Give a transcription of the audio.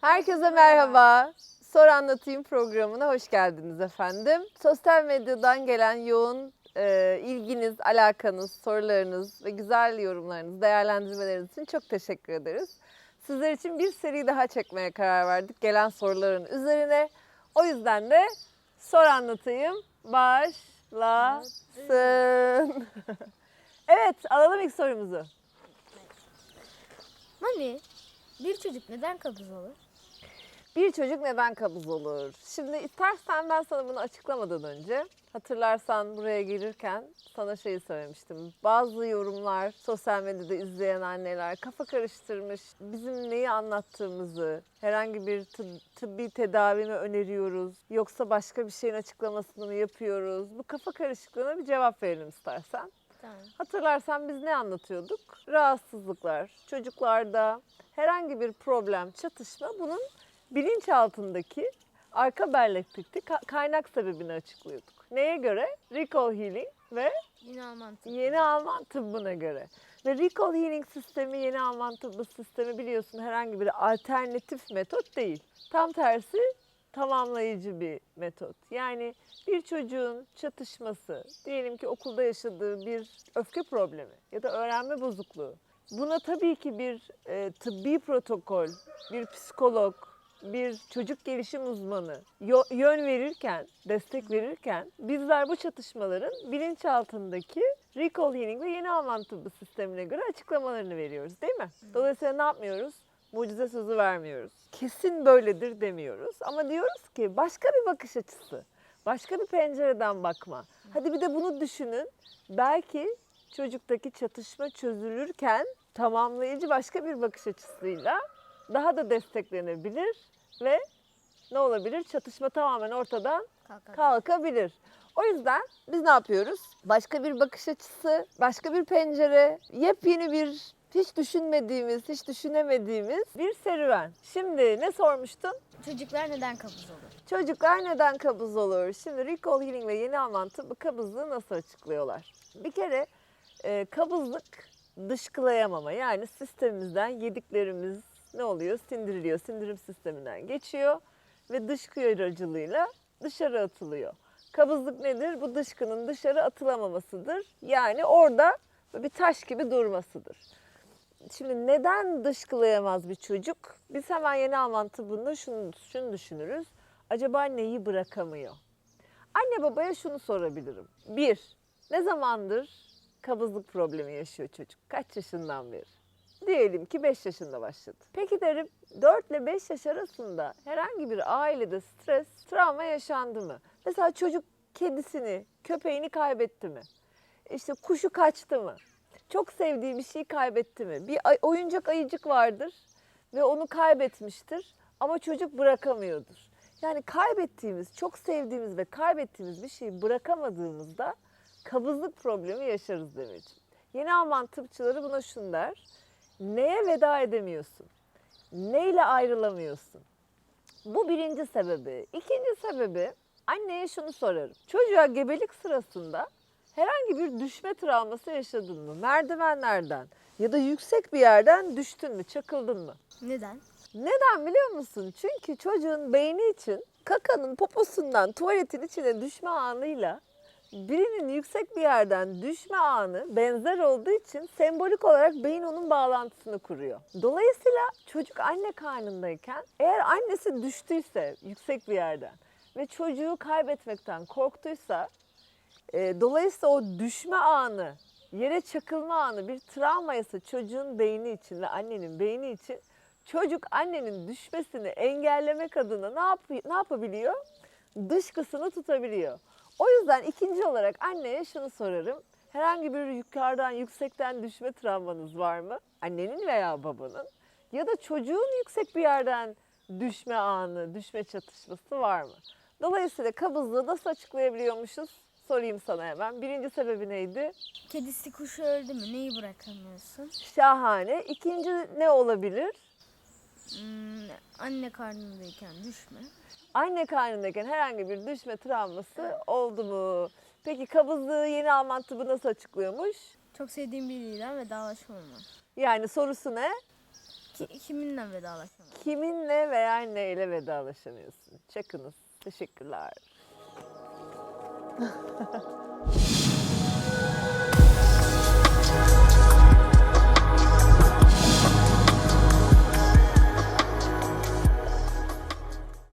Herkese merhaba. Sor Anlatayım programına hoş geldiniz efendim. Sosyal medyadan gelen yoğun e, ilginiz, alakanız, sorularınız ve güzel yorumlarınız, değerlendirmeleriniz için çok teşekkür ederiz. Sizler için bir seri daha çekmeye karar verdik gelen soruların üzerine. O yüzden de Sor Anlatayım başlasın. evet, alalım ilk sorumuzu. Mami, bir çocuk neden kabız olur? Bir çocuk neden kabız olur? Şimdi istersen ben sana bunu açıklamadan önce hatırlarsan buraya gelirken sana şeyi söylemiştim. Bazı yorumlar sosyal medyada izleyen anneler kafa karıştırmış. Bizim neyi anlattığımızı, herhangi bir tıb- tıbbi tedavi mi öneriyoruz yoksa başka bir şeyin açıklamasını mı yapıyoruz? Bu kafa karışıklığına bir cevap verelim istersen. Tamam. Hatırlarsan biz ne anlatıyorduk? Rahatsızlıklar, çocuklarda herhangi bir problem, çatışma bunun bilinçaltındaki arka bellekteki ka- kaynak sebebini açıklıyorduk. Neye göre? Recall Healing ve Yine Alman tıbbı. yeni Alman tıbbına göre. Ve Recall Healing sistemi, yeni Alman tıbbı sistemi biliyorsun herhangi bir alternatif metot değil. Tam tersi tamamlayıcı bir metot. Yani bir çocuğun çatışması, diyelim ki okulda yaşadığı bir öfke problemi ya da öğrenme bozukluğu. Buna tabii ki bir e, tıbbi protokol, bir psikolog, bir çocuk gelişim uzmanı yön verirken, destek verirken bizler bu çatışmaların bilinçaltındaki Recall Healing ve yeni Alman tıbbı sistemine göre açıklamalarını veriyoruz değil mi? Dolayısıyla ne yapmıyoruz? Mucize sözü vermiyoruz. Kesin böyledir demiyoruz ama diyoruz ki başka bir bakış açısı, başka bir pencereden bakma. Hadi bir de bunu düşünün. Belki çocuktaki çatışma çözülürken tamamlayıcı başka bir bakış açısıyla daha da desteklenebilir ve ne olabilir? Çatışma tamamen ortadan kalkabilir. O yüzden biz ne yapıyoruz? Başka bir bakış açısı, başka bir pencere, yepyeni bir hiç düşünmediğimiz, hiç düşünemediğimiz bir serüven. Şimdi ne sormuştun? Çocuklar neden kabız olur? Çocuklar neden kabız olur? Şimdi Recall Healing ve Yeni Alman tıbbı kabızlığı nasıl açıklıyorlar? Bir kere e, kabızlık dışkılayamama yani sistemimizden yediklerimiz ne oluyor? Sindiriliyor, sindirim sisteminden geçiyor ve dışkı aracılığıyla dışarı atılıyor. Kabızlık nedir? Bu dışkının dışarı atılamamasıdır. Yani orada bir taş gibi durmasıdır. Şimdi neden dışkılayamaz bir çocuk? Biz hemen yeni Alman tıbbında şunu, şunu düşünürüz. Acaba neyi bırakamıyor? Anne babaya şunu sorabilirim. Bir, ne zamandır kabızlık problemi yaşıyor çocuk? Kaç yaşından beri? Diyelim ki 5 yaşında başladı. Peki derim 4 ile 5 yaş arasında herhangi bir ailede stres, travma yaşandı mı? Mesela çocuk kedisini, köpeğini kaybetti mi? İşte kuşu kaçtı mı? Çok sevdiği bir şeyi kaybetti mi? Bir oyuncak ayıcık vardır ve onu kaybetmiştir ama çocuk bırakamıyordur. Yani kaybettiğimiz, çok sevdiğimiz ve kaybettiğimiz bir şeyi bırakamadığımızda kabızlık problemi yaşarız demeciğim. Yeni Alman tıpçıları buna şunu der. Neye veda edemiyorsun? Neyle ayrılamıyorsun? Bu birinci sebebi. İkinci sebebi anneye şunu sorarım. Çocuğa gebelik sırasında herhangi bir düşme travması yaşadın mı? Merdivenlerden ya da yüksek bir yerden düştün mü, çakıldın mı? Neden? Neden biliyor musun? Çünkü çocuğun beyni için kakanın poposundan tuvaletin içine düşme anıyla birinin yüksek bir yerden düşme anı benzer olduğu için sembolik olarak beyin onun bağlantısını kuruyor. Dolayısıyla çocuk anne karnındayken eğer annesi düştüyse yüksek bir yerden ve çocuğu kaybetmekten korktuysa e, dolayısıyla o düşme anı, yere çakılma anı bir travmaysa çocuğun beyni için ve annenin beyni için çocuk annenin düşmesini engellemek adına ne, yap- ne yapabiliyor? Dışkısını tutabiliyor. O yüzden ikinci olarak anneye şunu sorarım. Herhangi bir yukarıdan, yüksekten düşme travmanız var mı? Annenin veya babanın. Ya da çocuğun yüksek bir yerden düşme anı, düşme çatışması var mı? Dolayısıyla kabızlığı nasıl açıklayabiliyormuşuz? Sorayım sana hemen. Birinci sebebi neydi? Kedisi kuşu öldü mü? Neyi bırakamıyorsun? Şahane. İkinci ne olabilir? Hmm, anne karnındayken düşme. Anne karnındayken herhangi bir düşme travması oldu mu? Peki kabızlığı yeni Alman tıbbı nasıl açıklıyormuş? Çok sevdiğim biriyle vedalaşma olmaz. Yani sorusu ne? Ki, kiminle vedalaşma olmaz? kiminle veya neyle vedalaşamıyorsun? Çakınız. Teşekkürler.